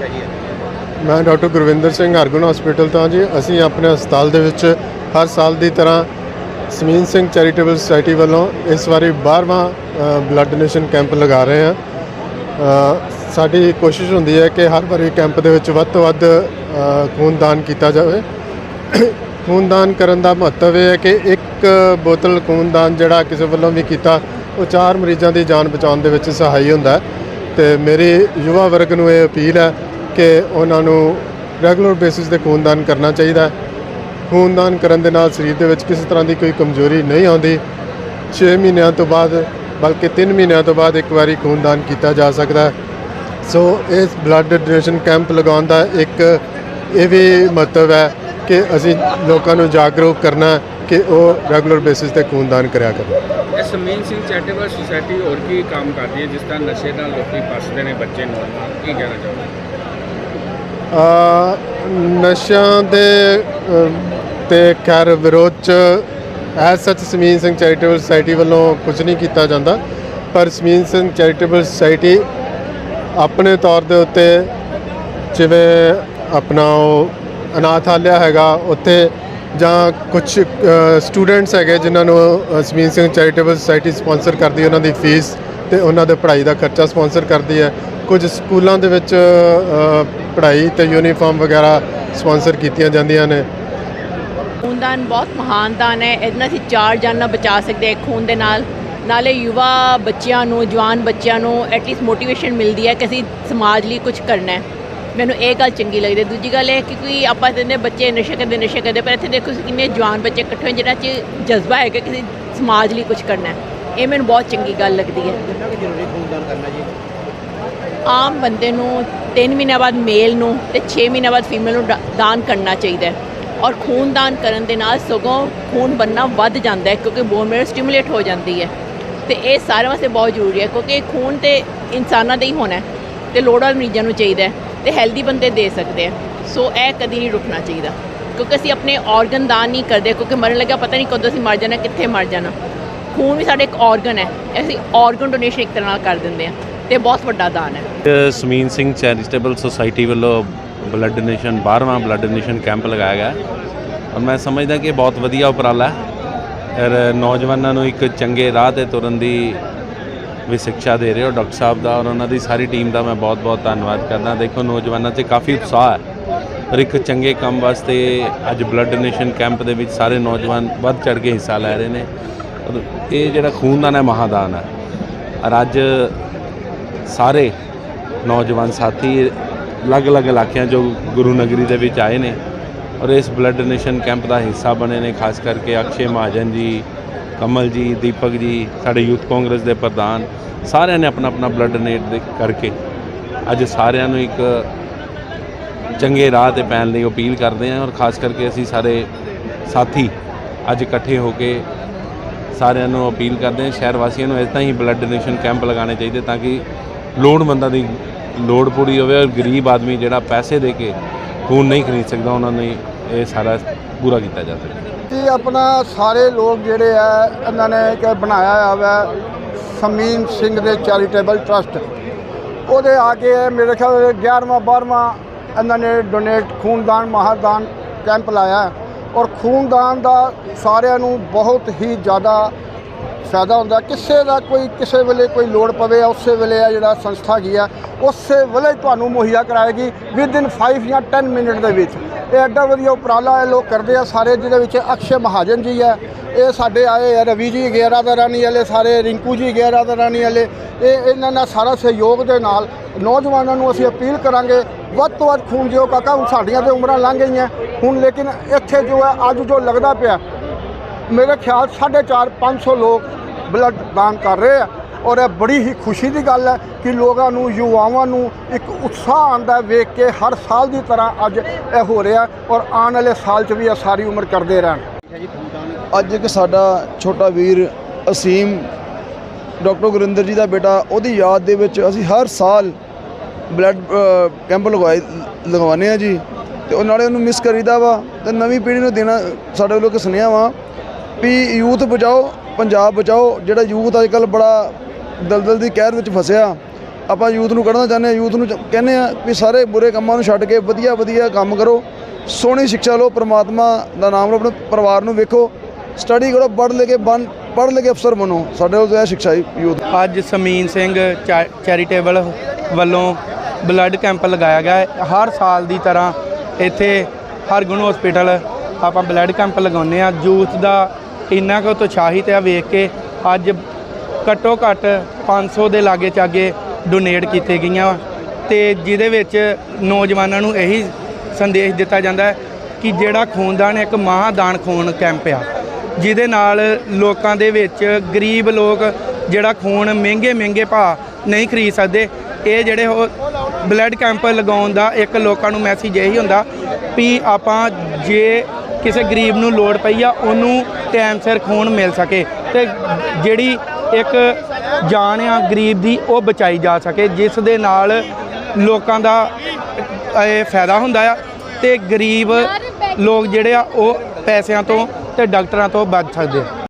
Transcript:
ਹੈਗੀ ਹੈ ਮੈਂ ਡਾਕਟਰ ਗੁਰਵਿੰਦਰ ਸਿੰਘ, ਹਰਗੁਣ ਹਸਪੀਟਲ ਤੋਂ ਜੀ। ਅਸੀਂ ਆਪਣੇ ਹਸਪਤਾਲ ਦੇ ਵਿੱਚ ਹਰ ਸਾਲ ਦੀ ਤਰ੍ਹਾਂ ਸਮੀਨ ਸਿੰਘ ਚੈਰੀਟੇਬਲ ਸੁਸਾਇਟੀ ਵੱਲੋਂ ਇਸ ਵਾਰੀ 12ਵਾਂ ਬਲੱਡ ਡੋਨੇਸ਼ਨ ਕੈਂਪ ਲਗਾ ਰਹੇ ਹਾਂ। ਸਾਡੀ ਕੋਸ਼ਿਸ਼ ਹੁੰਦੀ ਹੈ ਕਿ ਹਰ ਵਾਰੀ ਕੈਂਪ ਦੇ ਵਿੱਚ ਵੱਧ ਤੋਂ ਵੱਧ ਖੂਨਦਾਨ ਕੀਤਾ ਜਾਵੇ। ਖੂਨਦਾਨ ਕਰਨ ਦਾ ਮਹੱਤਵ ਇਹ ਹੈ ਕਿ ਇੱਕ ਬੋਤਲ ਖੂਨਦਾਨ ਜਿਹੜਾ ਕਿਸੇ ਵੱਲੋਂ ਵੀ ਕੀਤਾ, ਉਹ ਚਾਰ ਮਰੀਜ਼ਾਂ ਦੀ ਜਾਨ ਬਚਾਉਣ ਦੇ ਵਿੱਚ ਸਹਾਈ ਹੁੰਦਾ ਹੈ। ਤੇ ਮੇਰੀ ਯੁਵਾ ਵਰਗ ਨੂੰ ਇਹ ਅਪੀਲ ਹੈ ਕਿ ਉਹਨਾਂ ਨੂੰ ਰੈਗੂਲਰ ਬੇਸਿਸ ਤੇ ਖੂਨਦਾਨ ਕਰਨਾ ਚਾਹੀਦਾ ਹੈ। ਖੂਨਦਾਨ ਕਰਨ ਦੇ ਨਾਲ ਸਰੀਰ ਦੇ ਵਿੱਚ ਕਿਸੇ ਤਰ੍ਹਾਂ ਦੀ ਕੋਈ ਕਮਜ਼ੋਰੀ ਨਹੀਂ ਆਉਂਦੀ। 6 ਮਹੀਨਿਆਂ ਤੋਂ ਬਾਅਦ, ਬਲਕਿ 3 ਮਹੀਨਿਆਂ ਤੋਂ ਬਾਅਦ ਇੱਕ ਵਾਰੀ ਖੂਨਦਾਨ ਕੀਤਾ ਜਾ ਸਕਦਾ ਹੈ। ਸੋ ਇਸ ਬਲੱਡ ਡੋਨੇਸ਼ਨ ਕੈਂਪ ਲਗਾਉਣ ਦਾ ਇੱਕ ਇਹ ਵੀ ਮਹੱਤਵ ਹੈ ਕਿ ਅਸੀਂ ਲੋਕਾਂ ਨੂੰ ਜਾਗਰੂਕ ਕਰਨਾ ਕਿ ਉਹ ਰੈਗੂਲਰ ਬੇਸਿਸ ਤੇ ਖੂਨਦਾਨ ਕਰਿਆ ਕਰਨ। ਇਹ ਸਮੀਨ ਸਿੰਘ ਚੈਰੀਟੇਬਲ ਸੁਸਾਇਟੀ ਹੋਰ ਕੀ ਕੰਮ ਕਰਦੀ ਹੈ, ਜਿਸ ਤਰ੍ਹਾਂ ਨਸ਼ੇ ਨਾਲ ਲੋਕੀ ਫਸਦੇ ਨੇ ਬੱਚੇ ਨੌਜਵਾਨ ਕੀ ਕਹਿਣਾ ਚਾਹੁੰਦੇ ਨਸ਼ਿਆਂ ਦੇ ਅ, ਤੇ ਖੈਰ ਵਿਰੋਧ ਚ ਐਸ ਸੱਚ ਸਮੀਨ ਸਿੰਘ ਚੈਰੀਟੇਬਲ ਸੁਸਾਇਟੀ ਵੱਲੋਂ ਕੁਝ ਨਹੀਂ ਕੀਤਾ ਜਾਂਦਾ ਪਰ ਸਮੀਨ ਸਿੰਘ ਚੈਰੀਟੇਬਲ ਸੁਸਾਇਟੀ ਆਪਣੇ ਤੌਰ ਦੇ ਉੱਤੇ ਜਿਵੇਂ ਆਪਣਾ ਉਹ ਅਨਾਥਾਲਿਆ ਹੈਗਾ ਉੱਥੇ ਜਾਂ ਕੁਝ ਸਟੂਡੈਂਟਸ ਹੈਗੇ ਜਿਨ੍ਹਾਂ ਨੂੰ ਅ, Sameen Singh charitable society sponsor ਕਰਦੀ ਉਹਨਾਂ ਦੀ ਫੀਸ ਤੇ ਉਹਨਾਂ ਦੇ ਪੜ੍ਹਾਈ ਦਾ ਖਰਚਾ ਸਪਾਂਸਰ ਕਰਦੀ ਹੈ। ਕੁਝ ਸਕੂਲਾਂ ਦੇ ਵਿੱਚ ਪੜ੍ਹਾਈ ਤੇ ਯੂਨੀਫਾਰਮ ਵਗੈਰਾ ਸਪਾਂਸਰ ਕੀਤੀਆਂ ਜਾਂਦੀਆਂ ਨੇ। ਖੂਨਦਾਨ ਬਹੁਤ ਮਹਾਨ ਦਾਨ ਹੈ। ਇਹਦੇ ਨਾਲ ਅਸੀਂ ਚਾਰ ਜਾਨਾਂ ਬਚਾ ਸਕਦੇ ਹਾਂ ਖੂਨ ਦੇ ਨਾਲ। ਨਾਲੇ ਯੁਵਾ ਬੱਚਿਆਂ ਨੂੰ, ਜਵਾਨ ਬੱਚਿਆਂ ਨੂੰ ਐਟਲੀਸਟ ਮੋਟੀਵੇਸ਼ਨ ਮਿਲਦੀ ਹੈ ਕਿ ਅਸੀਂ ਸਮਾਜ ਲਈ ਕੁਝ ਕਰਨਾ ਹੈ। ਮੈਨੂੰ ਇਹ ਗੱਲ ਚੰਗੀ ਲੱਗਦੀ ਹੈ। ਦੂਜੀ ਗੱਲ ਇਹ ਕਿ ਕੋਈ ਆਪਾਂ ਕਹਿੰਦੇ ਬੱਚੇ ਨਸ਼ੇ ਕਰਦੇ ਨਸ਼ੇ ਕਰਦੇ, ਪਰ ਇੱਥੇ ਦੇਖੋ ਕਿੰਨੇ ਜਵਾਨ ਬੱਚੇ ਇਕੱਠੇ ਹੋਏ ਜਿਹਨਾਂ 'ਚ ਜਜ਼ਬਾ ਹੈਗਾ ਕਿ ਅਸੀਂ ਸਮਾਜ ਲਈ ਕੁਝ ਕਰਨਾ ਹੈ। ਇਹ ਮੈਨੂੰ ਬਹੁਤ ਚੰਗੀ ਗੱਲ ਲੱਗਦੀ ਹੈ। ਕਿੰਨਾ ਕੁ ਜ਼ਰੂਰੀ ਖੂਨਦਾਨ ਕਰਨਾ ਜੀ? ਆਮ ਬੰਦੇ ਨੂੰ 3 ਮਹੀਨਿਆਂ ਬਾਅਦ ਮੇਲ ਨੂੰ ਤੇ 6 ਮਹੀਨਿਆਂ ਬਾਅਦ ਫੀਮੇਲ ਨੂੰ ਦਾਨ ਕਰਨਾ ਚਾਹੀਦਾ ਹੈ। ਔਰ ਖੂਨ ਦਾਨ ਕਰਨ ਦੇ ਨਾਲ ਸਗੋਂ ਖੂਨ ਬੰਨਾ ਵੱਧ ਜਾਂਦਾ ਹੈ ਕਿਉਂਕਿ ਬੋਨ ਮੈਰੋ ਸਟਿਮੂਲੇਟ ਹੋ ਜਾਂਦੀ ਹੈ। ਤੇ ਇਹ ਸਾਰੇ ਵਾਸਤੇ ਬਹੁਤ ਜ਼ਰੂਰੀ ਹੈ ਕਿਉਂਕਿ ਖੂਨ ਤੇ ਇਨਸਾਨਾਂ ਦਾ ਹੀ ਹੋਣਾ ਤੇ ਲੋੜ ਵਾਲੇ ਮਰੀਜ਼ਾਂ ਨੂੰ ਚਾਹੀਦਾ ਹੈ ਤੇ ਹੈਲਦੀ ਬੰਦੇ ਦੇ ਸਕਦੇ ਆ ਸੋ ਇਹ ਕਦੀ ਨਹੀਂ ਰੁਕਣਾ ਚਾਹੀਦਾ ਕਿਉਂਕਿ ਅਸੀਂ ਆਪਣੇ ਆਰਗਨ ਦਾਨ ਨਹੀਂ ਕਰਦੇ ਕਿਉਂਕਿ ਮਰਨ ਲੱਗਾ ਪਤਾ ਨਹੀਂ ਕਦੋਂ ਅਸੀਂ ਮਰ ਜਾਣਾ ਕਿੱਥੇ ਮਰ ਜਾਣਾ। ਖੂਨ ਵੀ ਸਾਡੇ ਇੱਕ ਆਰਗਨ ਹੈ। ਅਸੀਂ ਆਰਗਨ ਡੋਨੇਸ਼ਨ ਇੱਕ ਤਰ੍ਹਾਂ ਨਾਲ ਕਰ ਦਿੰਦੇ ਆ ਤੇ ਬਹੁਤ ਵੱਡਾ ਦਾਨ ਹੈ। ਅ, ਸਮੀਨ ਸਿੰਘ ਚੈਰੀਟੇਬਲ ਸੁਸਾਇਟੀ ਵੱਲੋਂ ਬਲੱਡ ਡੋਨੇਸ਼ਨ 12ਵਾਂ ਬਲੱਡ ਡੋਨੇਸ਼ਨ ਕੈਂਪ ਲਗਾਇਆ ਗਿਆ ਔਰ ਮੈਂ ਸਮਝਦਾ ਕਿ ਬਹੁਤ ਵਧੀਆ ਉਪਰਾਲਾ ਹੈ। ਔਰ ਨੌਜਵਾਨਾਂ ਨੂੰ ਇੱਕ ਚੰਗੇ ਰਾਹ ਤੇ ਤੁਰਨ ਦੀ ਵੀ ਸਿੱਖਿਆ ਦੇ ਰਹੇ ਹੋ ਡਾਕਟਰ ਸਾਹਿਬ ਦਾ ਔਰ ਉਹਨਾਂ ਦੀ ਸਾਰੀ ਟੀਮ ਦਾ ਮੈਂ ਬਹੁਤ-ਬਹੁਤ ਧੰਨਵਾਦ ਕਰਦਾ। ਦੇਖੋ ਨੌਜਵਾਨਾਂ 'ਚ ਕਾਫੀ ਉਤਸ਼ਾਹ ਹੈ। ਔਰ ਇੱਕ ਚੰਗੇ ਕੰਮ ਵਾਸਤੇ ਅੱਜ ਬਲੱਡ ਡੋਨੇਸ਼ਨ ਕੈਂਪ ਦੇ ਵਿੱਚ ਸਾਰੇ ਨੌਜਵਾਨ ਵੱਧ ਚੜ ਕੇ ਹਿੱਸਾ ਲੈ ਰਹੇ ਨੇ। ਇਹ ਜਿਹੜਾ ਖੂਨਦਾਨ ਹੈ, ਮਹਾਦਾਨ ਹੈ। ਔਰ ਅੱਜ ਸਾਰੇ ਨੌਜਵਾਨ ਸਾਥੀ ਅਲੱਗ-ਅਲੱਗ ਇਲਾਕਿਆਂ ਚੋਂ ਗੁਰੂ ਨਗਰੀ ਦੇ ਵਿੱਚ ਆਏ ਨੇ ਔਰ ਇਸ ਬਲੱਡ ਡੋਨੇਸ਼ਨ ਕੈਂਪ ਦਾ ਹਿੱਸਾ ਬਣੇ ਨੇ, ਖਾਸ ਕਰਕੇ ਅਕਸ਼ੇ ਮਹਾਜਨ ਜੀ, ਕਮਲ ਜੀ, ਦੀਪਕ ਜੀ, ਸਾਡੇ ਯੂਥ ਕਾਂਗਰਸ ਦੇ ਪ੍ਰਧਾਨ, ਸਾਰਿਆਂ ਨੇ ਆਪਣਾ ਆਪਣਾ ਬਲੱਡ ਡੋਨੇਟ ਕਰਕੇ ਅੱਜ ਸਾਰਿਆਂ ਨੂੰ ਇੱਕ ਚੰਗੇ ਰਾਹ ਤੇ ਪੈਣ ਲਈ ਅਪੀਲ ਕਰਦੇ ਹਾਂ ਔਰ ਖਾਸ ਕਰਕੇ ਅਸੀਂ ਸਾਰੇ ਸਾਥੀ ਅੱਜ ਇਕੱਠੇ ਹੋ ਕੇ ਸਾਰਿਆਂ ਨੂੰ ਅਪੀਲ ਕਰਦੇ ਹਾਂ, ਸ਼ਹਿਰ ਵਾਸੀਆਂ ਨੂੰ ਇਸ ਤਰ੍ਹਾਂ ਹੀ ਬਲੱਡ ਡੋਨੇਸ਼ਨ ਕੈਂਪ ਲਗਾਉਣੇ ਚਾਹੀਦੇ ਤਾਂ ਕਿ ਲੋੜਵੰਦਾਂ ਦੀ ਲੋੜ ਪੂਰੀ ਹੋਵੇ ਔਰ ਗਰੀਬ ਆਦਮੀ ਜਿਹੜਾ ਪੈਸੇ ਦੇ ਕੇ ਖੂਨ ਨਹੀਂ ਖਰੀਦ ਸਕਦਾ, ਉਹਨਾਂ ਨੇ ਇਹ ਸਾਰਾ ਪੂਰਾ ਕੀਤਾ ਜਾ ਸਕੇ। ਇਹ ਆਪਣਾ ਸਾਰੇ ਲੋਕ ਜਿਹੜੇ ਆ, ਇਹਨਾਂ ਨੇ ਇੱਕ ਬਣਾਇਆ ਹੋਇਆ ਵਾ ਸਮੀਨ ਸਿੰਘ ਦੇ ਚੈਰੀਟੇਬਲ ਟਰਸਟ ਉਹਦੇ ਆ ਕੇ ਮੇਰੇ ਖਿਆਲ 11ਵਾਂ 12ਵਾਂ ਇਹਨਾਂ ਨੇ ਡੋਨੇਟ ਖੂਨਦਾਨ, ਮਹਾਦਾਨ ਕੈਂਪ ਲਾਇਆ। ਔਰ ਖੂਨਦਾਨ ਦਾ ਸਾਰਿਆਂ ਨੂੰ ਬਹੁਤ ਹੀ ਜ਼ਿਆਦਾ ਫਾਇਦਾ ਹੁੰਦਾ। ਕਿਸੇ ਦਾ ਕੋਈ ਕਿਸੇ ਵੇਲੇ ਕੋਈ ਲੋੜ ਪਵੇ ਉਸੇ ਵੇਲੇ ਆ ਜਿਹੜਾ ਸੰਸਥਾ ਹੈਗੀ ਆ, ਉਸੇ ਵੇਲੇ ਤੁਹਾਨੂੰ ਮੁਹੱਈਆ ਕਰਾਏਗੀ ਵਿਦ ਇਨ 5 ਜਾਂ 10 ਮਿੰਟ ਦੇ ਵਿੱਚ। ਇਹ ਐਡਾ ਵਧੀਆ ਉਪਰਾਲਾ ਇਹ ਲੋਕ ਕਰਦੇ ਆ ਸਾਰੇ, ਜਿਹਦੇ ਵਿੱਚ ਅਕਸ਼ੇ ਮਹਾਜਨ ਜੀ ਆ। ਇਹ ਸਾਡੇ ਆਏ ਆ, ਰਵੀ ਜੀ ਗੇਰਾ ਦਾ ਰਾਣੀ ਵਾਲੇ, ਸਾਰੇ ਰਿੰਕੂ ਜੀ ਗੇਰਾ ਦਾ ਰਾਣੀ ਵਾਲੇ। ਇਹ ਇਹਨਾਂ ਨਾਲ ਸਾਰਾ ਸਹਿਯੋਗ ਦੇ ਨਾਲ ਨੌਜਵਾਨਾਂ ਨੂੰ ਅਸੀਂ ਅਪੀਲ ਕਰਾਂਗੇ, ਵੱਧ ਤੋਂ ਵੱਧ ਖੂਨ ਦਿਓ ਕਾਕਾ ਹੁਣ ਸਾਡੀਆਂ ਤੇ ਉਮਰਾਂ ਲੰਘ ਗਈਆਂ। ਹੁਣ ਲੇਕਿਨ ਇੱਥੇ ਜੋ ਹੈ ਅੱਜ ਜੋ ਲੱਗਦਾ ਪਿਆ ਮੇਰੇ ਖਿਆਲ 4.5 500 ਲੋਕ ਬਲੱਡ ਦਾਨ ਕਰ ਰਹੇ ਆ। ਔਰ ਇਹ ਬੜੀ ਹੀ ਖੁਸ਼ੀ ਦੀ ਗੱਲ ਹੈ ਕਿ ਲੋਕਾਂ ਨੂੰ, ਯੁਵਾਵਾਂ ਨੂੰ ਇੱਕ ਉਤਸ਼ਾਹ ਆਂਦਾ ਵੇਖ ਕੇ ਹਰ ਸਾਲ ਦੀ ਤਰ੍ਹਾਂ ਅੱਜ ਇਹ ਹੋ ਰਿਹਾ ਔਰ ਆਉਣ ਵਾਲੇ ਸਾਲ 'ਚ ਵੀ ਇਹ ਸਾਰੀ ਉਮਰ ਕਰਦੇ ਰਹਿਣ। ਅੱਜ ਇੱਕ ਸਾਡਾ ਛੋਟਾ ਵੀਰ ਅਸੀਮ, ਡਾਕਟਰ ਗੁਰਿੰਦਰ ਜੀ ਦਾ ਬੇਟਾ, ਉਹਦੀ ਯਾਦ ਦੇ ਵਿੱਚ ਅਸੀਂ ਹਰ ਸਾਲ ਬਲੱਡ ਕੈਂਪ ਲਗਵਾਏ, ਲਗਵਾਉਂਦੇ ਆ ਜੀ। ਤੇ ਉਹ ਨਾਲੇ ਉਹਨੂੰ ਮਿਸ ਕਰੀਦਾ ਵਾ। ਤੇ ਨਵੀਂ ਪੀੜ੍ਹੀ ਨੂੰ ਦੇਣਾ, ਸਾਡੇ ਵੱਲੋਂ ਇੱਕ ਸੁਨੇਹਾ ਵਾ ਵੀ ਯੂਥ ਬਚਾਓ, ਪੰਜਾਬ ਬਚਾਓ, ਜਿਹੜਾ ਯੂਥ ਅੱਜ ਕੱਲ ਬੜਾ ਦਲਦਲ ਦੀ ਕਹਿਰ ਵਿੱਚ ਫਸਿਆ। ਆਪਾਂ ਯੂਥ ਨੂੰ ਕੱਢਣਾ ਚਾਹੁੰਦੇ ਹਾਂ, ਯੂਥ ਨੂੰ ਕਹਿੰਦੇ ਆ ਵੀ ਸਾਰੇ ਬੁਰੇ ਕੰਮਾਂ ਨੂੰ ਛੱਡ ਕੇ ਵਧੀਆ ਵਧੀਆ ਕੰਮ ਕਰੋ। ਸੋਹਣੀ ਸਿੱਖਿਆ ਲਓ, ਪ੍ਰਮਾਤਮਾ ਦਾ ਨਾਮ ਲਓ ਆਪਣੇ ਪਰਿਵਾਰ ਨੂੰ ਵੇਖੋ। ਸਟੱਡੀ ਕਰੋ, ਪੜ੍ਹ ਲੈ ਕੇ ਬਣ, ਪੜ੍ਹ ਲੈ ਕੇ ਅਫਸਰ ਬਣੋ। ਸਾਡੇ ਕੋਲ ਤਾਂ ਇਹ ਸਿੱਖਿਆ ਯੂਥ। ਅੱਜ ਸਮੀਨ ਸਿੰਘ ਚੈ- ਚੈਰੀਟੇਬਲ ਵੱਲੋਂ ਬਲੱਡ ਕੈਂਪ ਲਗਾਇਆ ਗਿਆ ਹੈ। ਹਰ ਸਾਲ ਦੀ ਤਰ੍ਹਾਂ ਇੱਥੇ ਹਰਗੁਣ ਹਸਪੀਟਲ ਆਪਾਂ ਬਲੱਡ ਕੈਂਪ ਲਗਾਉਂਦੇ ਆ ਯੂਥ ਦਾ ਇੰਨਾ ਕੁ ਉਤਸ਼ਾਹਿਤ ਆ ਵੇਖ ਕੇ ਅੱਜ ਘੱਟੋ ਘੱਟ 500 ਦੇ ਲਾਗੇ ਚਾਗੇ ਡੋਨੇਟ ਕੀਤੇ ਗਈਆਂ ਤੇ ਜਿਹਦੇ ਵਿੱਚ ਨੌਜਵਾਨਾਂ ਨੂੰ ਇਹੀ ਸੰਦੇਸ਼ ਦਿੱਤਾ ਜਾਂਦਾ ਕਿ ਜਿਹੜਾ ਖੂਨਦਾਨ ਇੱਕ ਮਹਾਦਾਨ ਖੂਨ ਕੈਂਪ ਆ। ਜਿਹਦੇ ਨਾਲ ਲੋਕਾਂ ਦੇ ਵਿੱਚ ਗਰੀਬ ਲੋਕ ਜਿਹੜਾ ਖੂਨ ਮਹਿੰਗੇ ਮਹਿੰਗੇ ਭਾਅ ਨਹੀਂ ਖਰੀਦ ਸਕਦੇ, ਇਹ ਜਿਹੜੇ ਉਹ ਬਲੱਡ ਕੈਂਪ ਲਗਾਉਣ ਦਾ ਇੱਕ ਲੋਕਾਂ ਨੂੰ ਮੈਸੇਜ ਇਹੀ ਹੁੰਦਾ ਵੀ ਆਪਾਂ ਜੇ ਕਿਸੇ ਗਰੀਬ ਨੂੰ ਲੋੜ ਪਈ ਆ, ਉਹਨੂੰ ਟਾਈਮ ਸਿਰ ਖੂਨ ਮਿਲ ਸਕੇ ਤੇ ਜਿਹੜੀ ਇੱਕ ਜਾਨ ਆ ਗਰੀਬ ਦੀ, ਉਹ ਬਚਾਈ ਜਾ ਸਕੇ, ਜਿਸ ਦੇ ਨਾਲ ਲੋਕਾਂ ਦਾ ਇਹ ਫਾਇਦਾ ਹੁੰਦਾ ਆ ਤੇ ਗਰੀਬ ਲੋਕ ਜਿਹੜੇ ਆ, ਉਹ ਪੈਸਿਆਂ ਤੋਂ ਤੇ ਡਾਕਟਰਾਂ ਤੋਂ ਬਚ ਸਕਦੇ ਆ।